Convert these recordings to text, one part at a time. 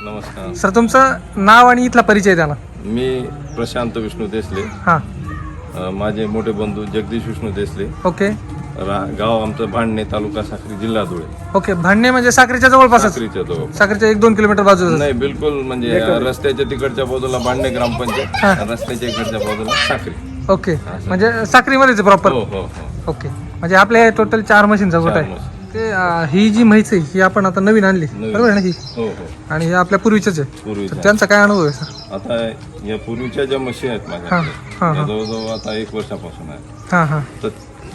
नमस्कार. सर तुमचं नाव आणि इथला परिचय द्या ना. मी प्रशांत विष्णू देसले. हां. अ, माझे मोठे बंधू जगदीश विष्णू देसले. ओके. रा गाव आमचं भांडणे तालुका साखरी जिल्हा धुळे. ओके भांडणे म्हणजे साखरेच्या जवळपासच? साखरीच्या जवळ. साखरेच्या एक दोन किलोमीटर बाजूला नाही बिलकुल म्हणजे रस्त्याच्या तिकडच्या बाजूला भांडणे ग्रामपंचायत रस्त्याच्या इकडच्या बाजूला साखरी ओके. म्हणजे साखरीमध्येच प्रॉपर हो हो हो. ओके. म्हणजे आपले टोटल चार मशीनचा गोट चार आहे? मशीन. ते अं, ही जी म्हैस आहे ही आपण आता नवीन आणली. नवीन. बरोबर आहे ना ही? हो हो. आणि हे आपल्या पूर्वीचेच आहे. तर पूर्वीच्या त्यांचा काय अनुभव आहे सर? आता या पूर्वीच्या ज्या मशीन आहेत हां माझ्या हां. या जवळजवळ आता एक वर्षापासून आहे. हां हां. तर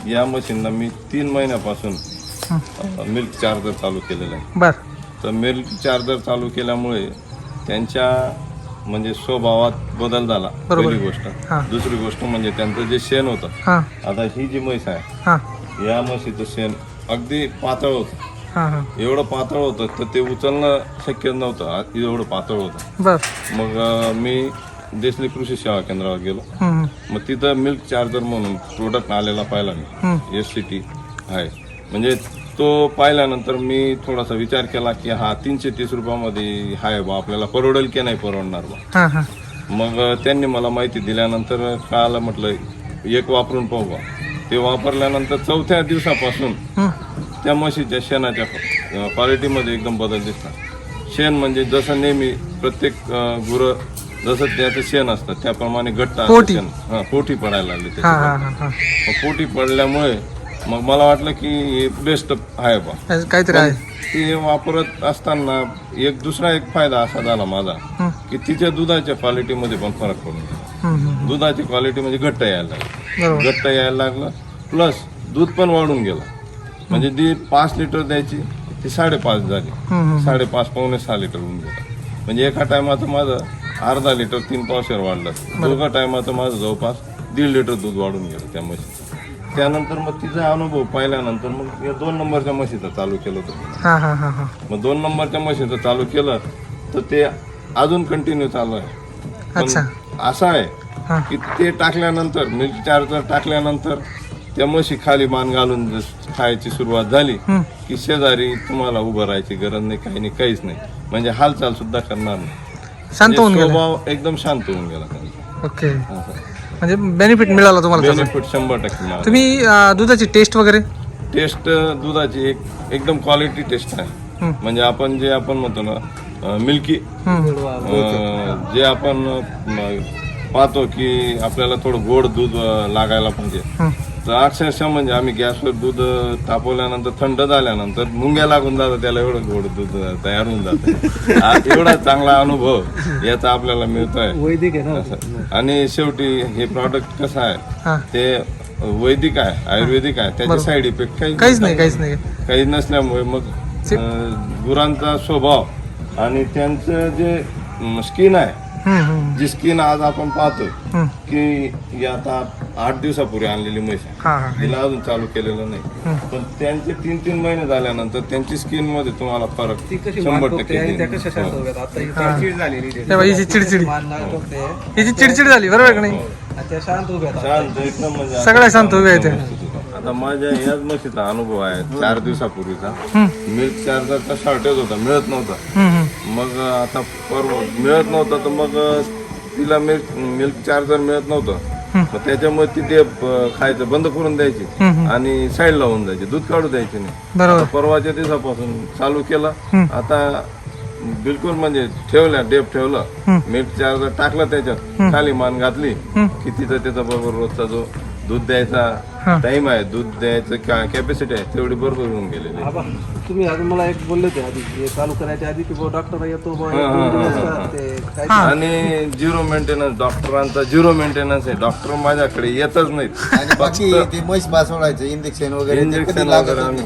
या मशीनला मी तीन महिन्यापासून हं. मिल्क चार्जर चालू केलेलं आहे. बर. तर मिल्क चार्जर चालू केल्यामुळे त्यांच्या म्हणजे स्वभावात बदल झाला. बरोबर. पहिली गोष्ट. हां. दुसरी गोष्ट म्हणजे त्यांचं जे शेण होतं हां. आता ही जी म्हैस आहे हां. या म्हशीचं शेण अगदी पातळ होतं. हां हां. एवढं पातळ होतं तर ते उचलणं शक्य नव्हतं. आ- एवढं पातळ होतं. बर मग अं, मी देसली कृषी सेवा केंद्रावर गेलो. मग तिथं मिल्क चार्जर म्हणून प्रोडक्ट आलेला पाहिला मी. एस सी टी आहे. म्हणजे तो पाहिल्यानंतर मी थोडासा विचार केला की हा तीनशे तीस रुपयामध्ये आहे बा आपल्याला परवडेल की नाही परवडणार बा? हां हां. मग त्यांनी मला माहिती दिल्यानंतर कळालं म्हटलं एक वापरून पाहू बा. ते वापरल्यानंतर चौथ्या दिवसापासून हं, त्या म्हशीच्या शेणाच्या क्वालिटीमध्ये एकदम बदल दिसतात. शेण म्हणजे जसं नेहमी प्रत्येक गुरं जसं त्याचं शेण असतं त्याप्रमाणे घट्ट. शेण. हा पोटी पडायला लागली हां. हां हां हां. मग पोटी पडल्यामुळे मग मला वाटलं की हे बेस्ट आहे बा. काहीतरी ते वापरत असताना एक दुसरा एक फायदा असा झाला माझा की तिच्या दुधाच्या क्वालिटीमध्ये पण फरक पडून. दुधाची क्वालिटी म्हणजे घट्ट यायला लागली. घट्ट यायला लागलं. प्लस दूध पण वाढून गेलं. म्हणजे ती पाच लिटर द्यायची ती साडेपाच झाली. साडेपाच पावणे सहा लिटर होऊन गेलं. म्हणजे एका टायमाचं माझं अर्धा लिटर तीन पावशेर वाढलं. दोघा टायमाचं माझं जवळपास दीड लिटर दूध वाढून गेलं त्या म्हशीचं त्यानंतर मग तिचा अनुभव पाहिल्यानंतर मग या दोन नंबरच्या म्हशीचं चालू केलं होतं. मग दोन नंबरच्या म्हशीचं चालू केलं तर ते अजून कंटिन्यू चालू आहे. असं आहे की ते टाकल्यानंतर मिल्क चार्जर टाकल्यानंतर त्या म्हशी खाली मान घालून खायची सुरुवात झाली. की शेजारी तुम्हाला उभं राहायची गरज नाही काही नाही काहीच नाही. म्हणजे हालचाल सुद्धा करणार नाही. शांत होऊन म्हणजे गेलं. स्वभाव एकदम शांत होऊन गेला त्यांचा. ओके. म्हणजे बेनिफिट मिळाला तुम्हाला बेनिफिट शंभर टक्के. तुम्ही दुधाची टेस्ट वगैरे? टेस्ट दुधाची एक एकदम क्वालिटी टेस्ट आहे. म्हणजे आपण जे आपण म्हणतो ना मिल्की. जे आपण पाहतो की आपल्याला थोडं गोड दूध लागायला पाहिजे. तर अक्षरशः म्हणजे आम्ही गॅसवर दूध तापवल्यानंतर थंड झाल्यानंतर मुंग्या लागून जातं त्याला एवढं गोड दूध तयार होऊन जातं. एवढा चांगला अनुभव याचा आपल्याला मिळतोय. आणि शेवटी हे प्रॉडक्ट कसं आहे? हां. ते वैदिक आहे आयुर्वेदिक आहे. त्याचे साईड इफेक्ट काही काहीच नाही काहीच नाही. काही नसल्यामुळे मग गुरांचा स्वभाव आणि त्यांचं जे स्किन आहे हं, हं, जी स्किन आज आपण पाहतो हं. की ही आता आठ दिवसापूर्वी आणलेली म्हैस आहे हां हां तिला अजून चालू केलेलं नाही पण त्यांचे तीन तीन महिने झाल्यानंतर त्यांची स्किनमध्ये तुम्हाला फरक ती कशी शंभर टक्के आणि त्या दिसेल. कशा शांत हो. होतात आता ही चिडचिड झालेली आहे. तेव्हा हिची चिडचिडी मान नाही टोकते हिची चिडचिड झाली बरोबर आहे का नाही आणि त्या शांत उभ्या आहेत. शांत एकदम म्हणजे सगळ्या शांत उभ्या आहेत. आता माझ्या याच म्हशीचा अनुभव आहे. चार दिवसापूर्वीचा. मिल्क चार्जरचा शॉर्टेज होता मिळत नव्हता. मग आता परवा मिळत नव्हतं तर मग तिला मिल्क मिल्क चार्जर मिळत नव्हतं. मग त्याच्यामुळे ती ते खायचं बंद करून द्यायची. आणि साईड लावून द्यायची दूध काढू द्यायची नाही. परवाच्या दिवसापासून चालू केलं. आता बिलकुल म्हणजे ठेवल्या डेप ठेवलं. मिल्क चार्जर टाकलं त्याच्यात. खाली मान घातली. की तिथं त्याचा बरोबर रोजचा जो दूध हा. टाइम आहे दूध द्यायचं कॅपॅसिटी आहे तेवढी बरोबर होऊन गेलेली आहे. आबा, तुम्ही अजून मला एक बोलले होते आधी हे चालू करायच्या आधी की डॉक्टर येतो बुवा, हा, हा, एक हा, दिवस हा. ते काय हा. आणि झिरो मेंटेनन्स डॉक्टरांचा झिरो मेंटेनन्स आहे डॉक्टर माझ्याकडे येतच नाहीत आणि बाकी ते म्हैस बसवडायचं इंजेक्शन वगैरे ते इंजेक्शन लागत वगैरे नाही.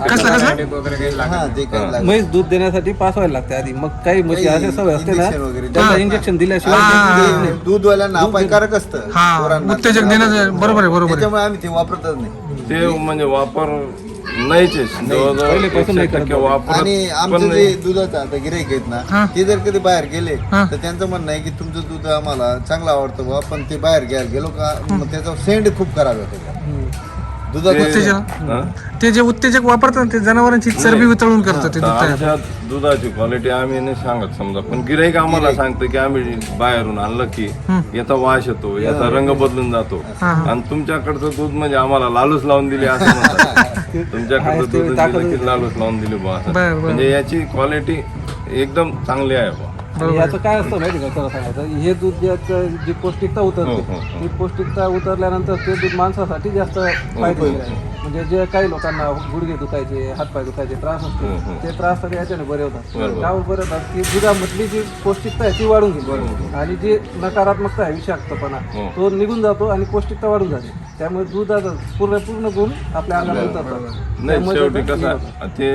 हा ते काही लागत म्हैस दूध देण्यासाठी पास व्हायला लागते आधी मग काही म्हशी अशा सवय असते ना injection वगैरे त्यांना. इंजेक्शन दिल्याशिवाय हा. ते दूध. दूधवाल्यांना अपायकारक असतं हा पोरांना. उत्तेजक देणं बरोबर आहे बरोबर आहे त्याच्यामुळे आम्ही ते वापरतच नाही ते म्हणजे वापर नाहीचे जवळजवळ एकशे टक्के. वापरत आणि आमचं. जे दुधाचं आता गिराईक आहेत. ना ते जर कधी बाहेर गेले. तर त्यांचं म्हणणं आहे की तुमचं दूध आम्हाला चांगलं आवडतं बा पण ते बाहेर घ्यायला गेलो का मग त्याचा सेंड खूप खराब होतो ते- उत्तेजन हा? ते जे उत्तेजक वापरतात ना, ते जनावरांची चरबी वितळून करतं ते तर दूध तयार आमच्या दुधाची क्वालिटी आम्ही नाही सांगत समजा पण गिराईक आम्हाला सांगतं की आम्ही बाहेरून आणलं की याचा वास येतो याचा रंग बदलून जातो. आणि तुमच्याकडचं दूध म्हणजे आम्हाला लालूच लावून दिली असं म्हणतात. तुमच्याकडचं दूध दिलं की लालूच लावून दिली बुवा असं. बरं, बरं. म्हणजे याची क्वालिटी एकदम चांगली आहे बुवा. आणि याचं काय असतं माहिती का? खरं सांगायचं. हे दूध ज्याचं जी पौष्टिकता उतरते हो, हो, हो. ती पौष्टिकता उतरल्यानंतर ते दूध माणसासाठी जास्त फायदेशीर आहे. म्हणजे जे काही लोकांना गुडघे दुखायचे हातपाय दुखायचे त्रास असतो हो. ते त्रास सगळे याच्याने बरे होतात. का बरे होतात की दुधामधली जी पौष्टिकता आहे ती वाढून गेली. आणि जी नकारात्मकता आहे विषाक्तपणा हो. तो निघून जातो आणि पौष्टिकता वाढून जाते. त्यामुळे दुधाचा पूर्ण पूर्ण गुण आपल्या अंगाला उतरतात. नाही शेवटी कसं ते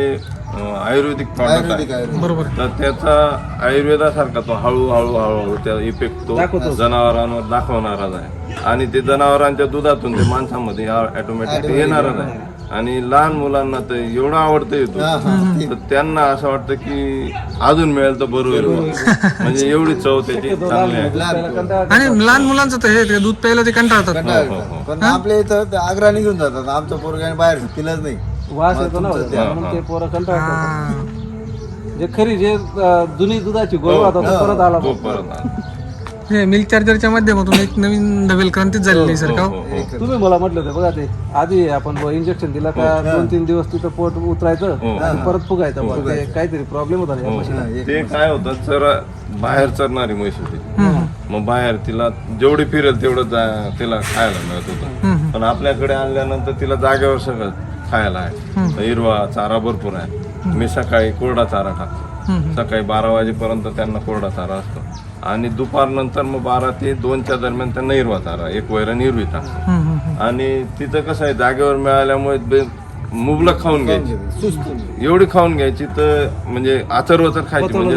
आयुर्वेदिक प्रॉडक्ट आहे बरोबर. तर त्याचा आयुर्वेदासारखा तो हळूहळू हळूहळू त्या इफेक्ट तो. जनावरांवर दाखवणारच आहे. आणि ते जनावरांच्या दुधातून ते माणसामध्ये ऑटोमॅटिक येणारच आहे. आणि लहान मुलांना तर एवढं आवडतं येतो. हा, हा. तर त्यांना असं वाटतं की अजून मिळेल तर बरं होईल बुवा. म्हणजे एवढी चव त्याची चांगली आहे. आणि लहान मुलांचं तर हे ते दूध प्यायला ते कंटाळतात. कंटाळा हो, हो. पण आपल्या इथं ते आग्रहाने घेऊन जातात. आमचं पोरगाने बाहेर पिलंच नाही. वास येतो ना म्हणून ते पोरं कंटाळतात जे खरी जे अं, जुनी दुधाची गोळवा होता तो परत आला तो परत आला. हे मिल्क चार्जरच्या माध्यमातून एक नवीन नवील क्रांतीच झालेली आहे सर का हो, हो? हो. तुम्ही मला म्हटलं होतं बघा ते आधी आपण इंजेक्शन दिलं का दोन तीन दिवस तिथं पोट उतरायचं हो. आणि परत फुगायचं. ते काहीतरी प्रॉब्लेम होता ना या. ते काय होतं चर बाहेर चरणारी म्हैस होती. मग बाहेर तिला जेवढी फिरेल तेवढं जा- तिला खायला मिळत होतं. पण आपल्याकडे आणल्यानंतर तिला जागेवर सगळं खायला आहे. हिरवा चारा भरपूर आहे. मी सकाळी कोरडा चारा टाकतो सकाळी बारा वाजेपर्यंत त्यांना कोरडा चारा असतो. आणि दुपारनंतर मग बारा ते दोनच्या दरम्यान त्यांना हिरवा चारा एक वैरण हिरवी टाकतो. आणि तिथं कसं आहे जागेवर मिळाल्यामुळे मुबलक खाऊन घ्यायची. सुस्त. एवढी खाऊन घ्यायची तर म्हणजे आचर वचर खायची म्हणजे.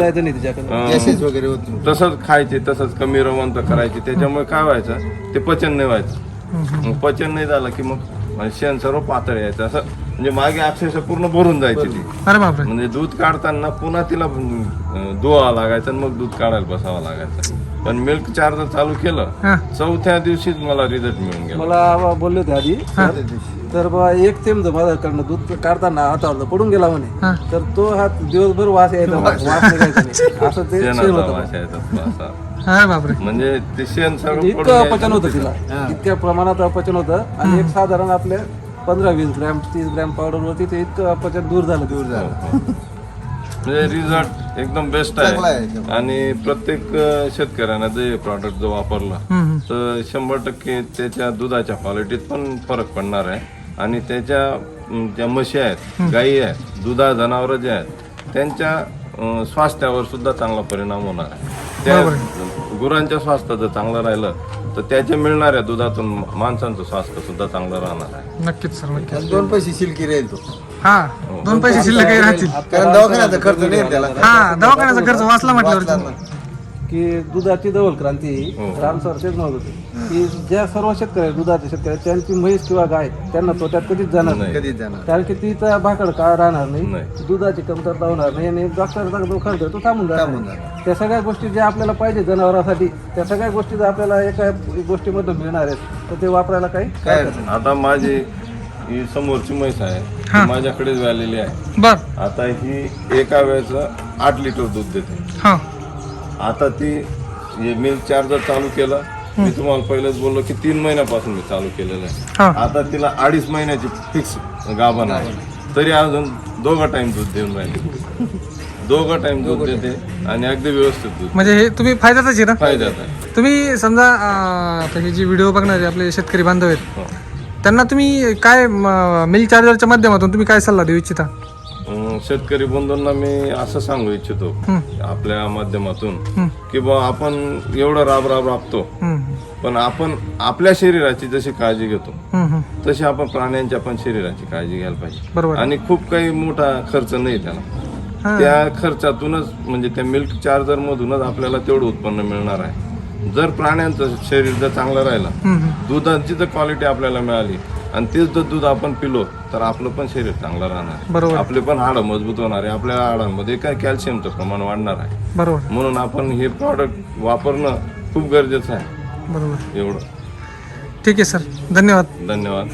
तसंच खायचे तसंच कमी रवंत करायचे. त्याच्यामुळे काय व्हायचं ते पचन नाही व्हायचं. मग पचन नाही झालं की मग म्हणजे शेण सर्व पातळ यायचं असं म्हणजे मागे अक्षरशः पूर्ण भरून जायची ती. अरे बापरे. म्हणजे दूध काढताना पुन्हा तिला अं, धुवावं लागायचं आणि मग दूध काढायला बसावं लागायचं. पण मिल्क चार्जर चालू केलं हा. चौथ्या दिवशीच मला रिझल्ट मिळून गेला. मला बोलले होते आधी तर बा एक थेंब माझ्याकडनं दूध काढताना हातावर पडून गेला म्हणे. तर तो हात दिवसभर वास यायचा वास निघायचा नाही असं ते शेण शेणाचा होतं वास यायचा थोडासा. अरे बापरे. म्हणजे ते शेण सगळं म्हणजे पडून इतकं. अपचन होतं तिला. इतक्या प्रमाणात अपचन होतं. आणि एक साधारण आपल्या पंधरा वीस ग्रॅम तीस ग्रॅम पावडर वरती ते इतकं अपचन दूर झालं. दूर झालं. म्हणजे रिझल्ट एकदम बेस्ट आहे. आणि प्रत्येक अं, शेतकऱ्यानं ते प्रॉडक्ट जो वापरला तर शंभर टक्के त्याच्या दुधाच्या क्वालिटीत पण फरक पडणार आहे. आणि त्याच्या ज्या म्हशी आहेत गायी आहेत दुधा जनावरं जे आहेत त्यांच्या स्वास्थ्यावर सुद्धा चांगला परिणाम होणार आहे. त्या गुरांच्या स्वास्थ्य जर चांगलं राहिलं तर त्याच्या मिळणाऱ्या दुधातून माणसांचं स्वास्थ्य सुद्धा चांगलं राहणार आहे. नक्कीच सर नक्कीच. दोन पैसे शिल्की राहील तो. हा दोन पैसे शिल्लक काही राहतील. कारण दवाखान्याचा खर्च नाही त्याला. हा दवाखान्याचा खर्च वाचला म्हटल्यावर की दुधाची डबल क्रांती हो. राम सर तेच म्हणत होते. की ज्या सर्व शेतकरी दुधाचे शेतकरी त्यांची म्हैस किंवा गाय त्यांना तोट्यात कधीच जाणार नाही. कधीच जाणार कारण की तिचा भाकड काळ राहणार नाही. दुधाची कमतरता होणार नाही आणि डॉक्टरचा जो खर्च तो थांबून जाणार. त्या सगळ्या गोष्टी ज्या आपल्याला पाहिजे जनावरांसाठी त्या सगळ्या गोष्टी जर आपल्याला एका गोष्टीमधून मिळणार आहेत तर ते वापरायला काही काय. आता माझी ही समोरची म्हैस आहे माझ्याकडेच व्यालेली आहे. बर. आता ही एका वेळेचं आठ लिटर दूध देते. हा. आता ती हे मिल्क चार्जर चालू केलं. मी तुम्हाला पहिलेच बोललो की तीन महिन्यापासून मी चालू केलेलं आहे. आता तिला अडीच महिन्याची फिक्स गाभण आहे. तरी अजून दोघं टाइम दूध देऊन राहिले. दोघं टाइम दूध देते आणि अगदी व्यवस्थित दूध. म्हणजे हे तुम्ही फायद्यातच आहे ना? फायद्यात आहे. तुम्ही समजा आता हे जे व्हिडिओ बघणारे आपले शेतकरी बांधव आहेत हो. त्यांना तुम्ही काय मिल्क चार्जरच्या माध्यमातून तुम्ही काय सल्ला देऊ इच्छिता? शेतकरी बंधूंना मी असं सांगू इच्छितो आपल्या माध्यमातून की बा आपण एवढं राब राब राबतो पण आपण आपल्या शरीराची जशी काळजी घेतो. तशी आपण प्राण्यांच्या पण शरीराची काळजी घ्यायला पाहिजे. बरोबर. आणि खूप काही मोठा खर्च नाही त्याला. त्या खर्चातूनच म्हणजे त्या मिल्क चार्जर मधूनच आपल्याला तेवढं उत्पन्न मिळणार आहे. जर प्राण्यांचं शरीर जर चांगलं राहिलं. दुधाची जर क्वालिटी आपल्याला मिळाली आणि तेच जर दूध आपण पिलो तर आपलं पण शरीर चांगलं राहणार. आहे. बरोबर. आपले पण हाडं मजबूत होणार आहे. आपल्या हाडांमध्ये काय कॅल्शियमचं प्रमाण वाढणार आहे. बरोबर. म्हणून आपण हे प्रॉडक्ट वापरणं खूप गरजेचं आहे. बरोबर. एवढं. ठीक आहे सर धन्यवाद. धन्यवाद.